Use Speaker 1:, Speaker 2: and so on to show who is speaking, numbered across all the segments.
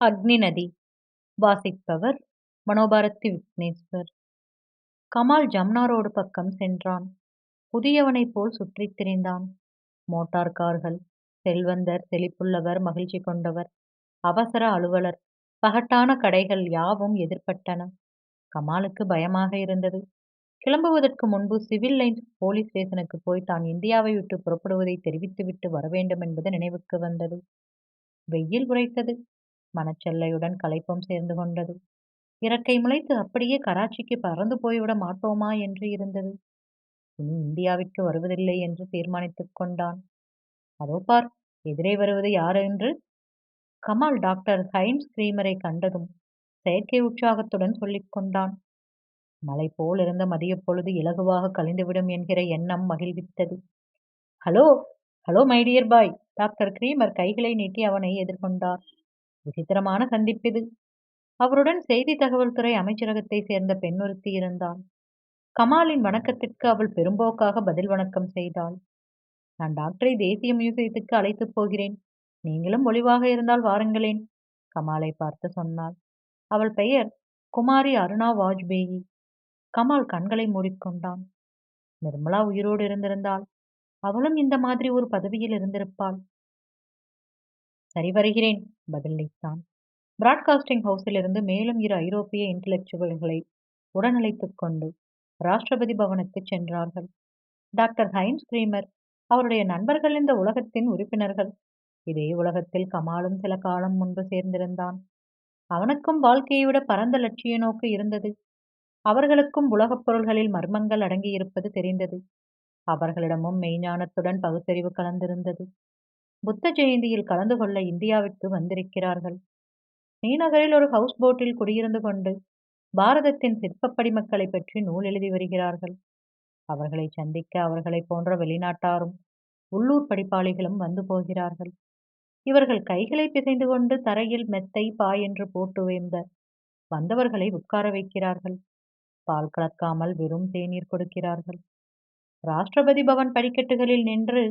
Speaker 1: அக்னி நதி. வாசிப்பவர் மனோபாரதி விக்னேஸ்வர். கமால் ஜம்னா ரோடு பக்கம் சென்றான். புதியவனைப் போல் சுற்றித் திரிந்தான். மோட்டார் கார்கள் செல்வந்தர் செழிப்புள்ளவர் மகிழ்ச்சி கொண்டவர் அவசர அலுவலர் பகட்டான கடைகள் யாவும் எதிர்ப்பட்டன கமாலுக்கு பயமாக இருந்தது. கிளம்புவதற்கு முன்பு சிவில் லைன்ஸ் போலீஸ் ஸ்டேஷனுக்கு போய் தான் இந்தியாவை விட்டு புறப்படுவதை தெரிவித்துவிட்டு வர வேண்டும் என்பது நினைவுக்கு வந்தது. வெயில் உரைத்தது. மனச்செல்லையுடன் களைப்பும் சேர்ந்து கொண்டது. இறக்கை முளைத்து அப்படியே கராச்சிக்கு பறந்து போய்விட மாட்டோமா என்று இருந்தது. இனி இந்தியாவிற்கு வருவதில்லை என்று தீர்மானித்துக் கொண்டான். அதோ பார் எதிரே வருவது யார் என்று? கமால் டாக்டர் ஹைன்ஸ் கிரீமரை கண்டதும் செயற்கை உற்சாகத்துடன் சொல்லிக் கொண்டான். மலை போல் இருந்த மதிய பொழுது இலகுவாக கழிந்துவிடும் என்கிற எண்ணம் மகிழ்வித்தது. Hello hello my dear boy doctor Kramer கைகளை நீட்டி அவனை எதிர்கொண்டார். விசித்திரமான சந்திப்பிது அவருடன் செய்தி தகவல் துறை அமைச்சரகத்தை சேர்ந்த பெண் ஒருத்தி இருந்தாள். கமாலின் வணக்கத்திற்கு அவள் பெரும்போக்காக பதில் வணக்கம் செய்தாள். நான் டாக்டரை தேசிய மியூசியத்துக்கு அழைத்துப் போகிறேன். நீங்களும் ஒளிவாக இருந்தால் வாருங்களேன் கமாலை பார்த்து சொன்னாள். அவள் பெயர் குமாரி அருணா வாஜ்பேயி. கமால் கண்களை மூடிக்கொண்டான். நிர்மலா உயிரோடு இருந்திருந்தாள். அவளும் இந்த மாதிரி ஒரு பதவியில் இருந்திருப்பாள். சரி வருகிறேன் பதிலளித்தான் பிராட்காஸ்டிங் ஹவுஸிலிருந்து மேலும் இரு ஐரோப்பிய இன்டலெக்சுவல்களை உடனழைத்துக் கொண்டு ராஷ்டிரபதி பவனுக்கு சென்றார்கள். டாக்டர் ஹைன்ஸ் கிரீமர் அவருடைய நண்பர்கள் இந்த உலகத்தின் உறுப்பினர்கள். இதே உலகத்தில் கமாலும் சில காலம் முன்பு சேர்ந்திருந்தான். அவனுக்கும் வாழ்க்கையை விட பரந்த லட்சிய நோக்கு இருந்தது. அவர்களுக்கும் உலகப் பொருள்களில் மர்மங்கள் அடங்கியிருப்பது தெரிந்தது. அவர்களிடமும் மெய்ஞானத்துடன் பகுத்தறிவு கலந்திருந்தது. புத்த ஜெயந்தியில் கலந்து கொள்ள இந்தியாவிற்கு வந்திருக்கிறார்கள். ஸ்ரீநகரில் ஒரு ஹவுஸ் போட்டில் குடியிருந்து கொண்டு பாரதத்தின் சிற்பப் பற்றி நூல் எழுதி வருகிறார்கள். அவர்களை சந்திக்க அவர்களைப் போன்ற வெளிநாட்டாரும் உள்ளூர் படிப்பாளிகளும் வந்து போகிறார்கள். இவர்கள் கைகளை பிசைந்து கொண்டு தரையில் மெத்தை பாய் என்று போட்டு வைந்த வந்தவர்களை உட்கார வைக்கிறார்கள். பால் கலக்காமல் வெறும் தேநீர் கொடுக்கிறார்கள். ராஷ்டிரபதி பவன் படிக்கட்டுகளில் நின்று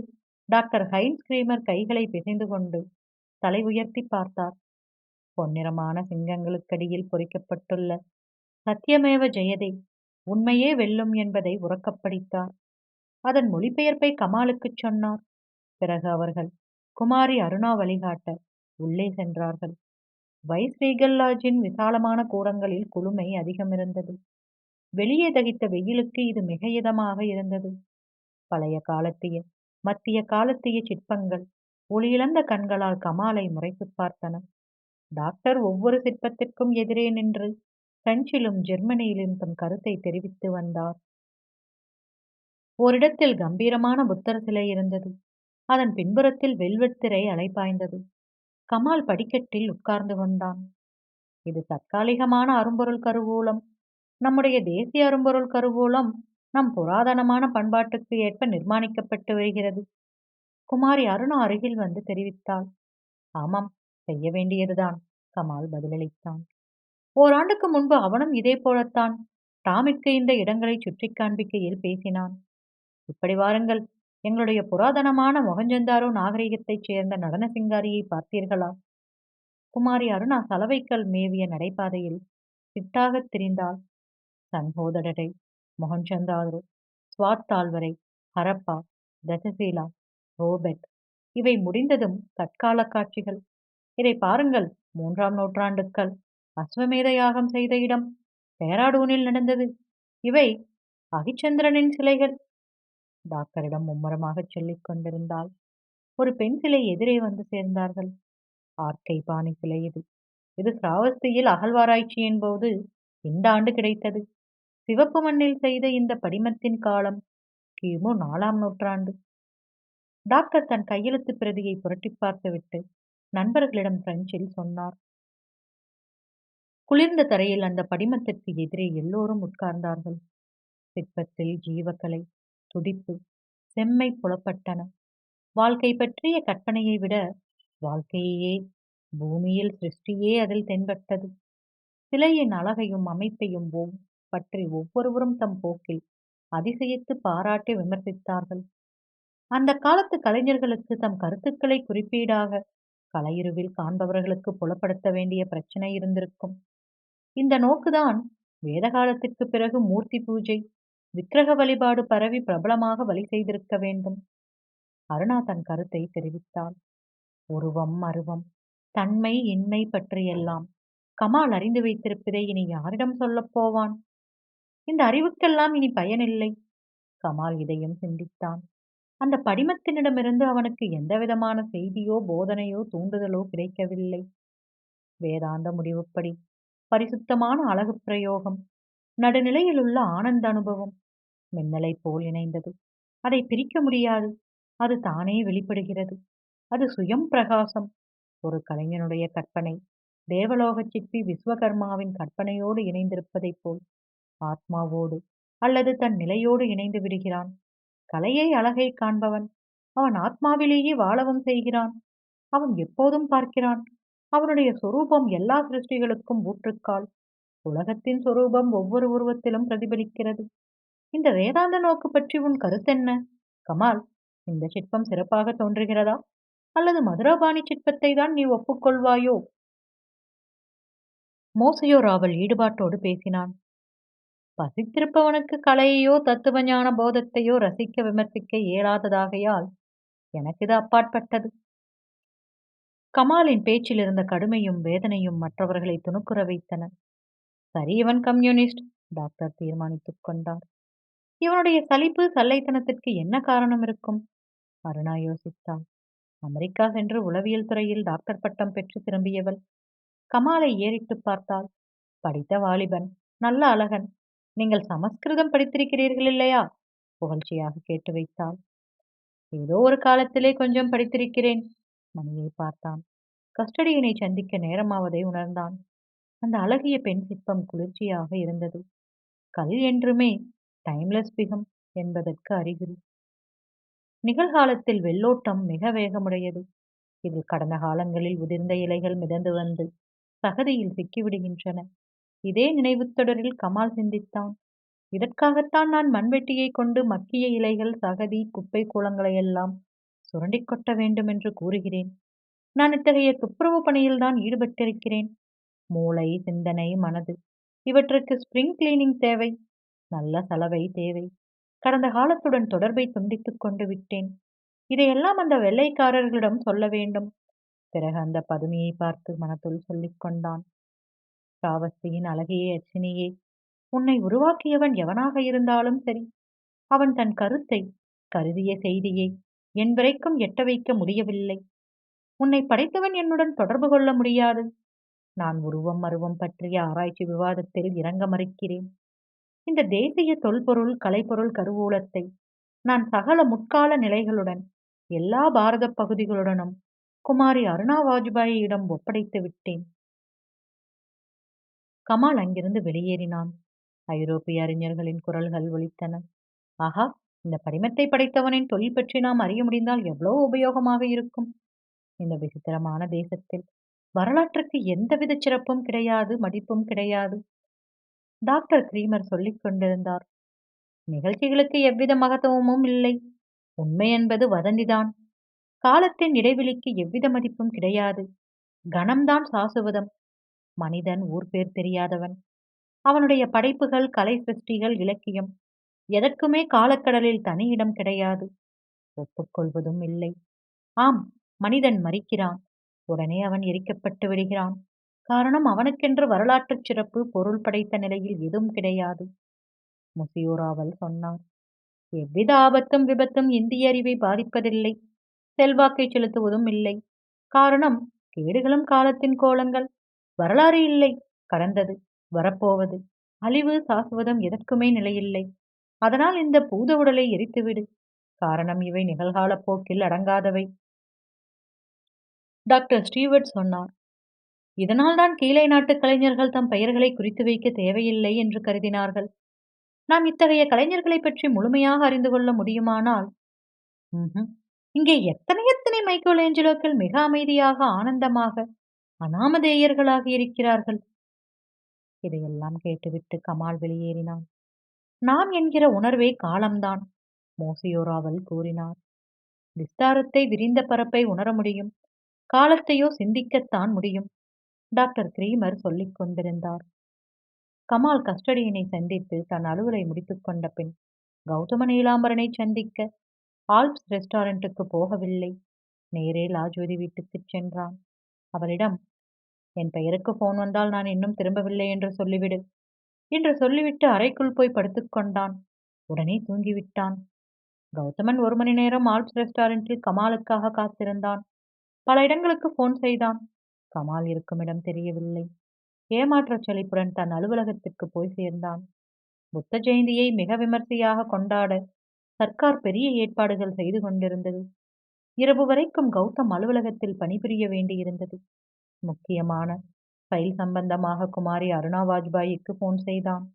Speaker 1: டாக்டர் ஹைன்ஸ் கிரீமர் கைகளை பிசைந்து கொண்டு தலை உயர்த்தி பார்த்தார். பொன்னிறமான சிங்கங்களுக்கடியில் பொறிக்கப்பட்டுள்ள சத்தியமேவ ஜெயதே உண்மையே வெல்லும் என்பதை உறக்கப்படித்தார். அதன் மொழிபெயர்ப்பை கமாலுக்குச் சொன்னார். பிறகு அவர்கள் குமாரி அருணா வழிகாட்ட உள்ளே சென்றார்கள். வைஸ் ரீகல் விசாலமான கூடங்களில் குளுமை அதிகமிருந்தது. வெளியே தகித்த வெயிலுக்கு இது மிக இதமாக இருந்தது. பழைய காலத்திய மத்திய காலத்திய சிற்பங்கள் ஒளியிழந்த கண்களால் கமாலை முறைத்து பார்த்தன. டாக்டர் ஒவ்வொரு சிற்பத்திற்கும் எதிரே நின்று பிரெஞ்சிலும் ஜெர்மனியிலும் தம் கருத்தை தெரிவித்து வந்தார். ஓரிடத்தில் கம்பீரமான புத்தர் சிலை இருந்தது. அதன் பின்புறத்தில் வெல்வெட் திரை அலைபாய்ந்தது கமால் படிக்கட்டில் உட்கார்ந்து வந்தான். இது தற்காலிகமான அரும்பொருள் கருவூலம். நம்முடைய தேசிய அரும்பொருள் கருவூலம் நம் புராதனமான பண்பாட்டுக்கு ஏற்ப நிர்மாணிக்கப்பட்டு வருகிறது. குமாரி அருணா அருகில் வந்து தெரிவித்தாள். ஆமாம் செய்ய வேண்டியதுதான் கமால் பதிலளித்தான். ஓராண்டுக்கு முன்பு அவனும் இதே போலத்தான் டாமிற்கு இந்த இடங்களை சுற்றி காண்பிக்கையில் பேசினான். இப்படி வாருங்கள் எங்களுடைய புராதனமான மொகஞ்சந்தாரோ நாகரிகத்தைச் சேர்ந்த நடன சிங்காரியை பார்த்தீர்களா? குமாரி அருணா சலவைக்கல் மேவிய நடைபாதையில் சிட்டாகத் திரிந்தாள். சன்ஹோதடரை மொகஞ்சந்தாரோ ஸ்வாத் தாழ்வரை ஹரப்பா தசசீலா ரோபெட் இவை முடிந்ததும் தற்கால காட்சிகள். இதை பாருங்கள். மூன்றாம் நூற்றாண்டுக்கள். அஸ்வமேத யாகம் செய்த இடம். டேராடூனில் நடந்தது. இவை அகிச்சந்திரனின் சிலைகள். டாக்டரிடம் மும்மரமாகச் சொல்லிக் கொண்டிருந்தால் ஒரு பெண் சிலை எதிரே வந்து சேர்ந்தார்கள். ஆர்க்கை பாணி சிலை இது. இது சிராவஸ்தியில் அகழ்வாராய்ச்சியின் போது இந்த ஆண்டு கிடைத்தது. சிவப்பு மண்ணில் செய்த இந்த படிமத்தின் காலம் கிமு நாலாம் நூற்றாண்டு. டாக்டர் தன் கையெழுத்து பிரதியை புரட்டி பார்த்துவிட்டு நண்பர்களிடம் பிரெஞ்சில் சொன்னார். குளிர்ந்த தரையில் அந்த படிமத்திற்கு எதிரே எல்லோரும் உட்கார்ந்தார்கள். சிற்பத்தில் ஜீவக்கலை துடிப்பு செம்மை புலப்பட்டன. வாழ்க்கை பற்றிய கற்பனையை விட வாழ்க்கையே பூமியில் சிருஷ்டியே அதில் தென்பட்டது. சிலையின் அழகையும் அமைப்பையும் பற்றி ஒவ்வொருவரும் தம் போக்கில் அதிசயித்து பாராட்டி விமர்சித்தார்கள். அந்த காலத்து கலைஞர்களுக்கு தம் கருத்துக்களை குறிப்பீடாக கலையுருவில் காண்பவர்களுக்கு புலப்படுத்த வேண்டிய பிரச்சனை இருந்திருக்கும். இந்த நோக்குதான் வேத காலத்திற்கு பிறகு மூர்த்தி பூஜை விக்கிரக வழிபாடு பரவி பிரபலமாக வழி செய்திருக்க வேண்டும். அருணா தன் கருத்தை தெரிவித்தாள். உருவம் அருவம் தன்மை இன்மை பற்றியெல்லாம் கமால் அறிந்து வைத்திருப்பதை இனி யாரிடம் சொல்லப் போவான்? இந்த அறிவுக்கெல்லாம் இனி பயனில்லை. கமால் இதையும் சிந்தித்தான். அந்த படிமத்தினிடமிருந்து அவனுக்கு எந்தவிதமான செய்தியோ போதனையோ தூண்டுதலோ கிடைக்கவில்லை. வேதாந்த முடிவுப்படி பரிசுத்தமான அழகு பிரயோகம் நடுநிலையிலுள்ள ஆனந்த அனுபவம் மின்னலை போல் இணைந்தது. அதை பிரிக்க முடியாது. அது தானே வெளிப்படுகிறது. அது சுயம் பிரகாசம். ஒரு கலைஞனுடைய கற்பனை தேவலோக சிற்பி விஸ்வகர்மாவின் கற்பனையோடு இணைந்திருப்பதைப் போல். ஆத்மாவோடு அல்லது தன் நிலையோடு இணைந்து விடுகிறான். கலையை அழகை காண்பவன். அவன் ஆத்மாவிலேயே வாழவும் செய்கிறான். அவன் எப்போதும் பார்க்கிறான். அவனுடைய சொரூபம் எல்லா சிருஷ்டிகளுக்கும் ஊற்றுக்கால். உலகத்தின் சொரூபம் ஒவ்வொரு உருவத்திலும் பிரதிபலிக்கிறது. இந்த வேதாந்த நோக்கு பற்றி உன் கருத்தென்ன? கமால் இந்த சிற்பம் சிறப்பாக தோன்றுகிறதா? அல்லது மதுராபாணி சிற்பத்தை தான் நீ ஒப்புக்கொள்வாயோ? மோசையோ ராவல் ஈடுபாட்டோடு பேசினான். பசித்திருப்பவனுக்கு கலையையோ தத்துவ ஞான போதத்தையோ ரசிக்க விமர்சிக்க இயலாததாகையால் எனக்கு இது அப்பாற்பட்டது. கமாலின் பேச்சில் இருந்த கடுமையும் வேதனையும் மற்றவர்களை துணுக்குற வைத்தன. சரி இவன் கம்யூனிஸ்ட் டாக்டர் தீர்மானித்துக் கொண்டார். இவனுடைய சலிப்பு சல்லைத்தனத்திற்கு என்ன காரணம் இருக்கும்? அருணா யோசித்தாள். அமெரிக்கா சென்று உளவியல் துறையில் டாக்டர் பட்டம் பெற்று திரும்பியவள். கமாலை ஏறிட்டு பார்த்தாள். படித்த வாலிபன் நல்ல அழகன் நீங்கள் சமஸ்கிருதம் படித்திருக்கிறீர்கள் இல்லையா? புகழ்ச்சியாக கேட்டு வைத்தாள். ஏதோ ஒரு காலத்திலே கொஞ்சம் படித்திருக்கிறேன் மணியை பார்த்தான். கஸ்டடியினை சந்திக்க நேரமாவதை உணர்ந்தான். அந்த அழகிய பெண் சிற்பம் குளிர்ச்சியாக இருந்தது. கல் என்றுமே டைம்லெஸ் பிகம் என்பதற்கு அறிகுறி. நிகழ்காலத்தில் வெள்ளோட்டம் மிக வேகமுடையது. இதில் கடந்த காலங்களில் உதிர்ந்த இலைகள் மிதந்து வந்து சகதியில் சிக்கிவிடுகின்றன. இதே நினைவுத் தொடரில் கமால் சிந்தித்தான். இதற்காகத்தான் நான் மண்வெட்டியை கொண்டு மக்கிய இலைகள் சகதி குப்பை கூலங்களையெல்லாம் சுரண்டிக் கொட்ட வேண்டும் என்று கூறுகிறேன். நான் இத்தகைய துப்புரவு பணியில்தான் ஈடுபட்டிருக்கிறேன். மூளை சிந்தனை மனது இவற்றுக்கு ஸ்பிரிங் கிளீனிங் தேவை. நல்ல சலவை தேவை. கடந்த காலத்துடன் தொடர்பை துண்டித்துக் கொண்டு விட்டேன். இதையெல்லாம் அந்த வெள்ளைக்காரர்களிடம் சொல்ல வேண்டும். பிறகு அந்த பதுமையை பார்த்து மனத்துள் சொல்லிக் கொண்டான். ராவஸ்தியின் அழகையே அச்சினியே. உன்னை உருவாக்கியவன் எவனாக இருந்தாலும் சரி அவன் தன் கருத்தை கருதிய செய்தியை. என் வரைக்கும் எட்ட வைக்க முடியவில்லை. உன்னை படைத்தவன் என்னுடன் தொடர்பு கொள்ள முடியாது. நான் உருவம் அருவம் பற்றிய ஆராய்ச்சி விவாதத்தில் இறங்க மறுக்கிறேன். இந்த தேசிய தொல்பொருள் கலைப்பொருள் கருவூலத்தை நான் சகல முற்கால நிலைகளுடன் எல்லா பாரத பகுதிகளுடனும் குமாரி அருணா வாஜ்பாயியிடம் ஒப்படைத்து விட்டேன். கமால் அங்கிருந்து வெளியேறினான். ஐரோப்பிய அறிஞர்களின் குரல்கள் ஒலித்தன ஆஹா இந்த படிமத்தை படைத்தவனின் தொழில் பற்றி நாம் அறிய முடிந்தால் எவ்வளவு உபயோகமாக இருக்கும்? இந்த விசித்திரமான தேசத்தில் வரலாற்றுக்கு எந்தவித சிறப்பும் கிடையாது மதிப்பும் கிடையாது. டாக்டர் கிரீமர் சொல்லிக் கொண்டிருந்தார். நிகழ்ச்சிகளுக்கு எவ்வித மகத்துவமும் இல்லை. உண்மை என்பது வதந்திதான். காலத்தின் இடைவெளிக்கு எவ்வித மதிப்பும் கிடையாது. கணம்தான் சாசுவதம். மனிதன் ஊர் பேர் தெரியாதவன். அவனுடைய படைப்புகள் கலை சிருஷ்டிகள் இலக்கியம். எதற்குமே காலக்கடலில் தனி இடம் கிடையாது. ஒப்புக்கொள்வதும் இல்லை. ஆம் மனிதன் மறிக்கிறான். உடனே அவன் எரிக்கப்பட்டு விடுகிறான். காரணம் அவனுக்கென்று வரலாற்றுச் சிறப்பு பொருள் படைத்த நிலையில் எதுவும் கிடையாது. முசியோராவல் சொன்னார் எவ்வித ஆபத்தும் விபத்தும் இந்திய அறிவை பாதிப்பதில்லை. செல்வாக்கை செலுத்துவதும் இல்லை. காரணம் கேடுகளும் காலத்தின் கோலங்கள். வரலாறு இல்லை. கடந்தது வரப்போவது. அழிவு சாசுவதம் எதற்குமே நிலையில்லை. அதனால் இந்த பூத உடலை எரித்துவிடு. காரணம் இவை நிகழ்கால போக்கில் அடங்காதவை. டாக்டர் ஸ்டீவர்ட் சொன்னார் இதனால்தான் கீழே நாட்டு கலைஞர்கள் தம் பெயர்களை குறித்து வைக்க தேவையில்லை என்று கருதினார்கள். நாம் இத்தகைய கலைஞர்களை பற்றி முழுமையாக அறிந்து கொள்ள முடியுமானால் இங்கே எத்தனை எத்தனை மைக்கேல் ஏஞ்சலோக்கள் மிக அமைதியாக ஆனந்தமாக அனாமதேயர்களாக இருக்கிறார்கள். இதையெல்லாம் கேட்டுவிட்டு கமால் வெளியேறினான். நாம் என்கிற உணர்வே காலம்தான் மோசியோராவல் கூறினார். விஸ்தாரத்தை விரிந்த பரப்பை உணர முடியும். காலத்தையோ சிந்திக்கத்தான் முடியும் டாக்டர் கிரீமர் சொல்லிக் கொண்டிருந்தார். கமால் கஸ்டடியினை சந்தித்து தன் அலுவலை முடித்துக் கொண்ட பின் கௌதம நீலாம்பரனை சந்திக்க ஆல்ப்ஸ் ரெஸ்டாரண்ட்டுக்கு போகவில்லை. நேரே லாஜ்வதி வீட்டுக்குச் சென்றான். அவளிடம் என் பெயருக்கு போன் வந்தால் நான் இன்னும் திரும்பவில்லை என்று சொல்லிவிடு என்று சொல்லிவிட்டு அறைக்குள் போய் படுத்துக்கொண்டான் உடனே தூங்கிவிட்டான். கௌதமன் ஒரு மணி நேரம் ஆல்ப்ஸ் ரெஸ்டாரண்டில் கமாலுக்காக காத்திருந்தான். பல இடங்களுக்கு போன் செய்தான். கமால் இருக்கும் இடம் தெரியவில்லை. ஏமாற்றச் செழிப்புடன் தன் அலுவலகத்திற்கு போய் சேர்ந்தான். புத்த ஜெயந்தியை மிக விமர்சையாக கொண்டாட சர்க்கார் பெரிய ஏற்பாடுகள் செய்து கொண்டிருந்தது. இரவு வரைக்கும் கௌதம் அலுவலகத்தில் பணிபுரிய வேண்டியிருந்தது. முக்கியமான ஃபைல் சம்பந்தமாக குமாரி அருணா வாஜ்பாய்க்கு போன் செய்தான்.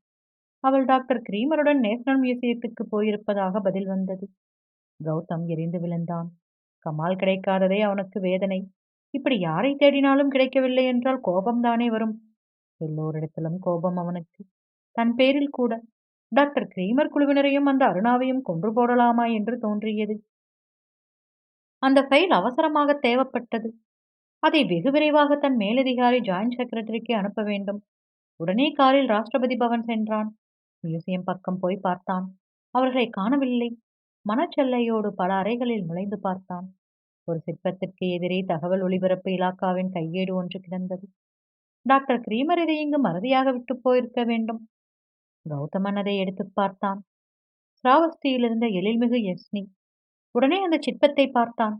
Speaker 1: அவள் டாக்டர் கிரீமருடன் நேஷனல் மியூசியத்துக்கு போயிருப்பதாக பதில் வந்தது. கௌதம் எரிந்து விழுந்தான். கமால் கிடைக்காததே அவனுக்கு வேதனை. இப்படி யாரை தேடினாலும் கிடைக்கவில்லை என்றால் கோபம்தானே வரும். எல்லோரிடத்திலும் கோபம் அவனுக்கு. தன் பேரில் கூட டாக்டர் கிரீமர் குழுவினரையும் அந்த அருணாவையும் கொன்று போடலாமா? என்று தோன்றியது. அந்த ஃபைல் அவசரமாக தேவைப்பட்டது. அதை வெகு விரைவாக தன் மேலதிகாரி ஜாயின்ட் செக்ரட்டரிக்கு அனுப்ப வேண்டும். உடனே காரில் ராஷ்டிரபதி பவன் சென்றான். மியூசியம் பக்கம் போய் பார்த்தான். அவர்களை காணவில்லை. மனச்செல்லையோடு பல அறைகளில் நுழைந்து பார்த்தான். ஒரு சிற்பத்திற்கு எதிரே தகவல் ஒளிபரப்பு இலாக்காவின் கையேடு ஒன்று கிடந்தது. டாக்டர் கிரீமர் இதை இங்கு மறதியாக விட்டு போயிருக்க வேண்டும். கௌதமன் அதை எடுத்து பார்த்தான். ஸ்ராவஸ்தியில் இருந்த எழில்மிகு யஸ்னி உடனே அந்த சிற்பத்தை பார்த்தான்.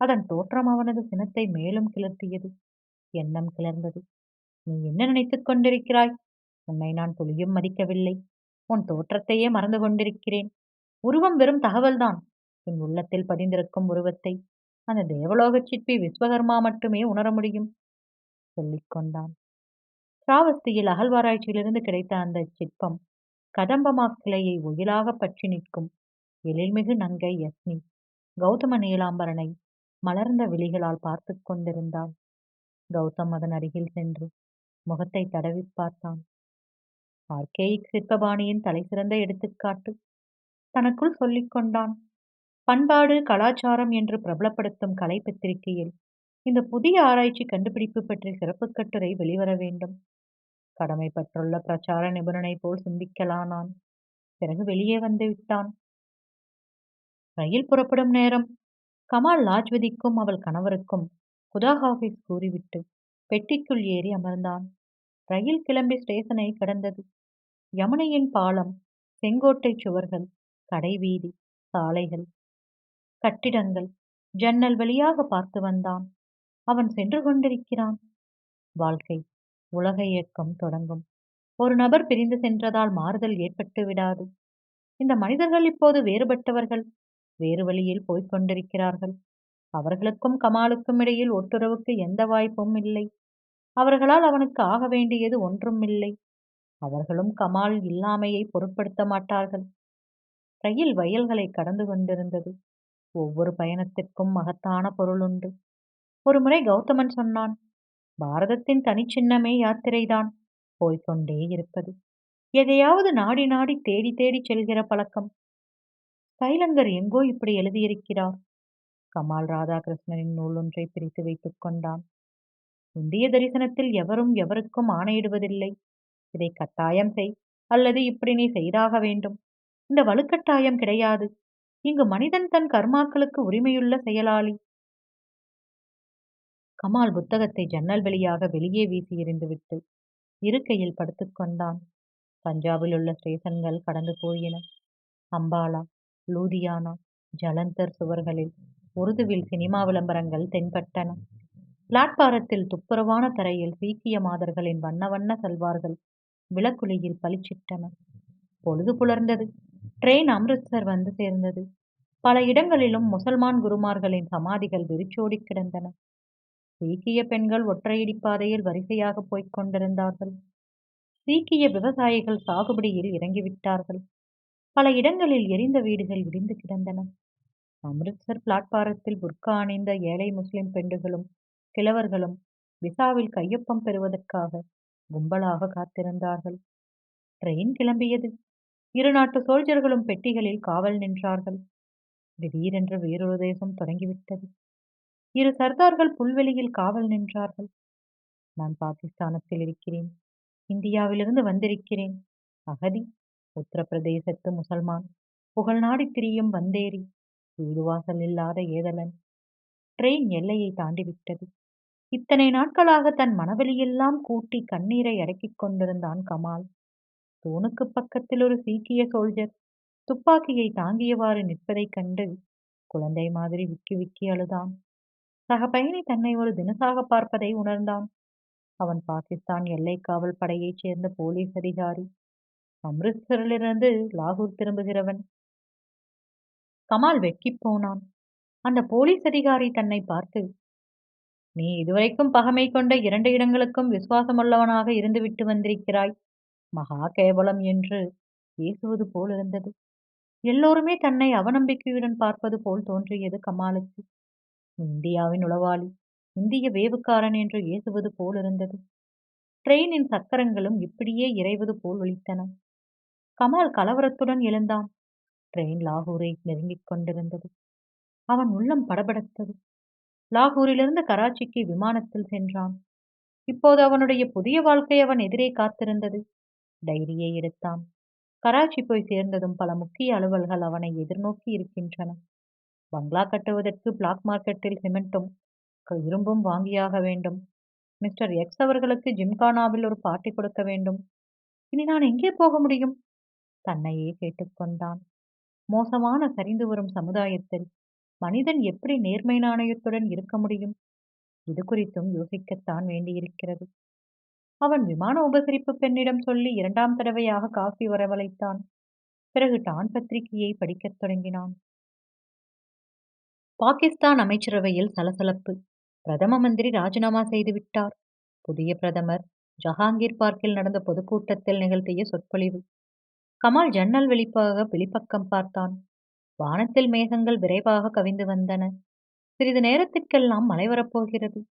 Speaker 1: அதன் தோற்றம் அவனது சினத்தை மேலும் கிளர்த்தியது. எண்ணம் கிளர்ந்தது. நீ என்ன நினைத்துக் கொண்டிருக்கிறாய்? உன்னை நான் துளியும் மதிக்கவில்லை. உன் தோற்றத்தையே மறந்து கொண்டிருக்கிறேன். உருவம் வெறும் தகவல்தான். என் உள்ளத்தில் பதிந்திருக்கும் உருவத்தை. அந்த தேவலோக சிற்பி விஸ்வகர்மா மட்டுமே உணர முடியும். சொல்லிக் கொண்டான். ஸ்ராவஸ்தியில் அகழ்வாராய்ச்சியிலிருந்து கிடைத்த அந்த சிற்பம் கதம்பமா கிளையை ஒயிலாக பற்றி நிற்கும். எழில்மிகு நங்கை யஸ்மி கௌதம நீலாம்பரனை மலர்ந்த விழிகளால் பார்த்து கொண்டிருந்தாள் கௌதம் அதன் அருகில் சென்று முகத்தை தடவி பார்த்தான். ஆர்கேயிக் சிற்பபாணியின் தலைசிறந்த எடுத்துக்காட்டு. தனக்குள் சொல்லிக் கொண்டான் பண்பாடு கலாச்சாரம் என்று பிரபலப்படுத்தும் கலை பத்திரிகையில் இந்த புதிய ஆராய்ச்சி கண்டுபிடிப்பு பற்றி சிறப்பு கட்டுரை வெளிவர வேண்டும். கடமைப்பட்டுள்ள பிரச்சார நிபுணனை போல் சிந்திக்கலானான். பிறகு வெளியே வந்து விட்டான். ரயில் புறப்படும் நேரம். கமால் லாஜ்வதிக்கும் அவள் கணவருக்கும் குதாஹாஃபிஸ் கூறிவிட்டு பெட்டிக்குள் ஏறி அமர்ந்தான். ரயில் கிளம்பி ஸ்டேஷனை கடந்தது. யமுனையின் பாலம் செங்கோட்டை சுவர்கள் கடைவீதி சாலைகள் கட்டிடங்கள் ஜன்னல் வழியாக பார்த்து வந்தான். அவன் சென்று கொண்டிருக்கிறான். வாழ்க்கை உலக இயக்கம் தொடங்கும். ஒரு நபர் பிரிந்து சென்றதால் மாறுதல் ஏற்பட்டு விடாது. இந்த மனிதர்கள் இப்போது வேறுபட்டவர்கள். வேறு வழியில் போய்க் கொண்டிருக்கிறார்கள். அவர்களுக்கும் கமாலுக்கும் இடையில் ஒட்டுறவுக்கு எந்த வாய்ப்பும் இல்லை. அவர்களால் அவனுக்கு ஆக வேண்டியது ஒன்றும் இல்லை. அவர்களும் கமால் இல்லாமையை பொருட்படுத்த மாட்டார்கள். ரயில் வயல்களை கடந்து கொண்டிருந்தது ஒவ்வொரு பயணத்திற்கும் மகத்தான பொருள் உண்டு. ஒருமுறை கௌதமன் சொன்னான் பாரதத்தின் தனிச்சின்னமே யாத்திரைதான். போய்கொண்டே இருப்பது. எதையாவது நாடி நாடி தேடி தேடி செல்கிற பழக்கம். கைலங்கர் எங்கோ இப்படி எழுதியிருக்கிறார்? கமால் ராதாகிருஷ்ணனின் நூல் ஒன்றை பிரித்து வைத்துக் கொண்டான். இந்திய தரிசனத்தில் எவரும் எவருக்கும் ஆணையிடுவதில்லை. இதை கட்டாயம் செய் அல்லது இப்படி நீ செய்தாக வேண்டும். இந்த வலுக்கட்டாயம் கிடையாது. இங்கு மனிதன் தன் கர்மாக்களுக்கு உரிமையுள்ள செயலாளி. கமால் புத்தகத்தை ஜன்னல் வழியாக வெளியே வீசி எறிந்துவிட்டு இருக்கையில் படுத்துக்கொண்டான் பஞ்சாபில் உள்ள ஸ்டேஷன்கள் கடந்து போயின. அம்பாலா லூதியானா ஜலந்தர் சுவர்களில் உருதுவில் சினிமா விளம்பரங்கள் தென்பட்டன. பிளாட்பாரத்தில் துப்புரவான தரையில் சீக்கிய மாதர்களின் வண்ண வண்ண சல்வார்கள் விளக்குலியில் பளிச்சிட்டன. பொழுது புலர்ந்தது. ட்ரெயின் அம்ரித்சர் வந்து சேர்ந்தது. பல இடங்களிலும் முசல்மான் குருமார்களின் சமாதிகள் வெறிச்சோடி கிடந்தன. சீக்கிய பெண்கள் ஒற்றையடி பாதையில் வரிசையாக போய்க் கொண்டிருந்தார்கள். சீக்கிய விவசாயிகள் சாகுபடியில் இறங்கிவிட்டார்கள். பல இடங்களில் எரிந்த வீடுகள் இடிந்து கிடந்தன. அம்ரித்சர் பிளாட்பாரத்தில் புர்கா அணிந்த ஏழை முஸ்லிம் பெண்டுகளும் கிழவர்களும் விசாவில் கையொப்பம் பெறுவதற்காக கும்பலாக காத்திருந்தார்கள். ட்ரெயின் கிளம்பியது. இரு நாட்டு சோல்ஜர்களும் பெட்டிகளில் காவல் நின்றார்கள். திடீரென்று வேறொரு தேசம் தொடங்கிவிட்டது. இரு சர்தார்கள் புல்வெளியில் காவல் நின்றார்கள். நான் பாகிஸ்தானத்தில் இருக்கிறேன். இந்தியாவிலிருந்து வந்திருக்கிறேன். அகதி உத்தரப்பிரதேசத்து முசல்மான். புகழ்நாடி திரியும் வந்தேரி வீடு வாசல் இல்லாத ஏதலன். ட்ரெயின் எல்லையை தாண்டிவிட்டது இத்தனை நாட்களாக தன் மனவெளியெல்லாம் கூட்டி கண்ணீரை அடக்கிக் கொண்டிருந்தான் கமால். தூணுக்கு பக்கத்தில் ஒரு சீக்கிய சோல்ஜர் துப்பாக்கியை தாங்கியவாறு நிற்பதைக் கண்டு குழந்தை மாதிரி விக்கி விக்கி அழுதான். சக பயணி தன்னை ஒரு தினசாக பார்ப்பதை உணர்ந்தான். அவன் பாகிஸ்தான் எல்லை காவல் படையைச் சேர்ந்த போலீஸ் அதிகாரி அம்ரித்சரிலிருந்து லாகூர் திரும்புகிறவன். கமால் வெட்கிப் போனான். அந்த போலீஸ் அதிகாரி தன்னை பார்த்து நீ இதுவரைக்கும் பகமை கொண்ட இரண்டு இடங்களுக்கும் விசுவாசமுள்ளவனாக இருந்துவிட்டு வந்திருக்கிறாய். மகா கேவலம் என்று பேசுவது போல் இருந்தது. எல்லோருமே தன்னை அவநம்பிக்கையுடன் பார்ப்பது போல் தோன்றியது கமாலுக்கு. இந்தியாவின் உளவாளி இந்திய வேவுக்காரன் என்று ஏசுவது போல் இருந்தது. ட்ரெயினின் சக்கரங்களும் இப்படியே இறைவது போல் ஒழித்தன கமால் கலவரத்துடன் எழுந்தான். ட்ரெயின் லாகூரை நெருங்கிக் கொண்டிருந்தது. அவன் உள்ளம் படபடத்தது. லாகூரிலிருந்து கராச்சிக்கு விமானத்தில் சென்றான். இப்போது அவனுடைய புதிய வாழ்க்கை அவன் எதிரே காத்திருந்தது. டைரியை எடுத்தான். கராச்சி போய் சேர்ந்ததும் பல முக்கிய அலுவல்கள் அவனை எதிர்நோக்கி இருக்கின்றன. பங்களா கட்டுவதற்கு பிளாக் மார்க்கெட்டில் சிமெண்ட்டும் இரும்பும் வாங்கியாக வேண்டும். மிஸ்டர் எக்ஸ் அவர்களுக்கு ஜிம்கானாவில் ஒரு பார்ட்டி கொடுக்க வேண்டும். இனி நான் எங்கே போக முடியும்? தன்னையே கேட்டுக்கொண்டான் மோசமான சரிந்து வரும் சமுதாயத்தில் மனிதன் எப்படி நேர்மை நாணயத்துடன் இருக்க முடியும்? இது குறித்தும் யோசிக்கத்தான் வேண்டியிருக்கிறது. அவன் விமான உபசரிப்பு பெண்ணிடம் சொல்லி இரண்டாம் தடவையாக காஃபி வரவழைத்தான். பிறகு டான் பத்திரிகையை படிக்கத் தொடங்கினான். பாகிஸ்தான் அமைச்சரவையில் சலசலப்பு. பிரதம மந்திரி ராஜினாமா செய்துவிட்டார் புதிய பிரதமர் ஜஹாங்கீர் பார்க்கில் நடந்த பொதுக்கூட்டத்தில் நிகழ்த்திய சொற்பொழிவு. கமால் ஜன்னல் வெளிப்பாக வெளிப்பக்கம் பார்த்தான். வானத்தில் மேகங்கள் விரைவாக கவிந்து வந்தன. சிறிது நேரத்திற்கெல்லாம் மழை வரப்போகிறது.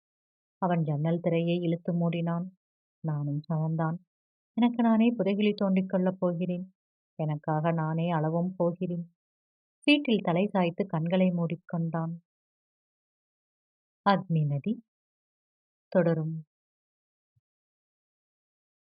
Speaker 1: அவன் ஜன்னல் திரையை இழுத்து மூடினான். நானும் சமந்தான். எனக்கு நானே புதைகிளி தோண்டிக் கொள்ளப் போகிறேன். எனக்காக நானே அளவும் போகிறேன். சீட்டில் தலை சாய்த்து கண்களை மூடிக்கொண்டான் அக்னி நதி தொடரும்.